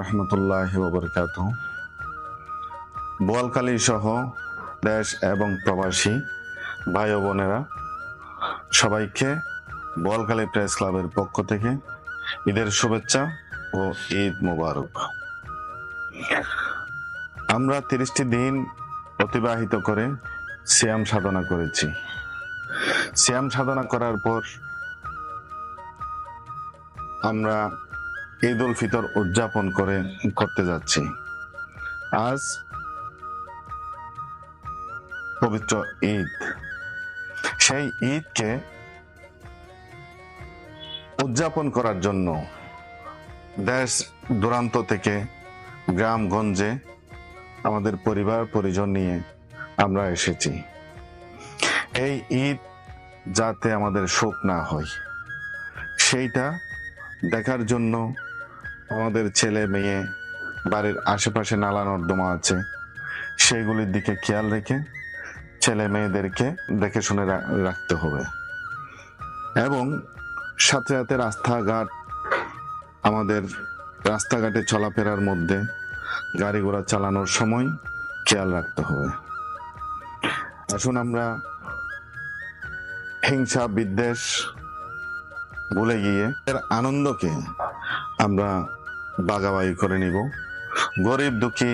রহমতুল্লাহ ববরকাত বোয়ালখালী সহ দেশ এবং প্রবাসী ভাই ও বোনেরা, সবাইকে বোয়ালখালী প্রেস ক্লাবের পক্ষ থেকে ঈদের শুভেচ্ছা ও ঈদ মোবারক। আমরা তিরিশটি দিন অতিবাহিত করে শ্যাম সাধনা করেছি। শ্যাম সাধনা করার পর আমরা ঈদ উল ফিতর উদযাপন করে, করতে যাচ্ছি। আজ পবিত্র ঈদ। সেই ঈদকে উদযাপন করার জন্য দেশ দূরান্ত থেকে গ্রামগঞ্জে আমাদের পরিবার, পরিজন নিয়ে আমরা এসেছি। এই ঈদ যাতে আমাদের শোক না হয়, সেইটা দেখার জন্য আমাদের ছেলে মেয়ে, বাড়ির আশেপাশে নালা নর্দমা আছে, সেইগুলির দিকে খেয়াল রেখে ছেলে মেয়েদেরকে দেখে শুনে রাখতে হবে। এবং সাথে সাথে রাস্তাঘাট, আমাদের রাস্তাঘাটে চলাফেরার মধ্যে গাড়ি ঘোড়া চালানোর সময় খেয়াল রাখতে হবে। আসুন আমরা হিংসা বিদ্বেষ ভুলে গিয়ে এর আনন্দকে আমরা বাগাবাগি করে নিব। গরিব দুঃখী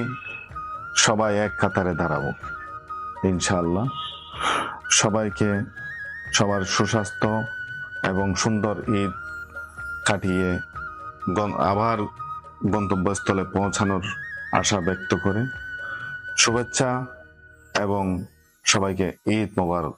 সবাই এক কাতারে দাঁড়াবো। ইনশাআল্লাহ। সবাইকে সবার সুস্বাস্থ্য এবং সুন্দর ঈদ কাটিয়ে আবার গন্তব্যস্থলে পৌঁছানোর আশা ব্যক্ত করে। শুভেচ্ছা এবং সবাইকে ঈদ মোবারক।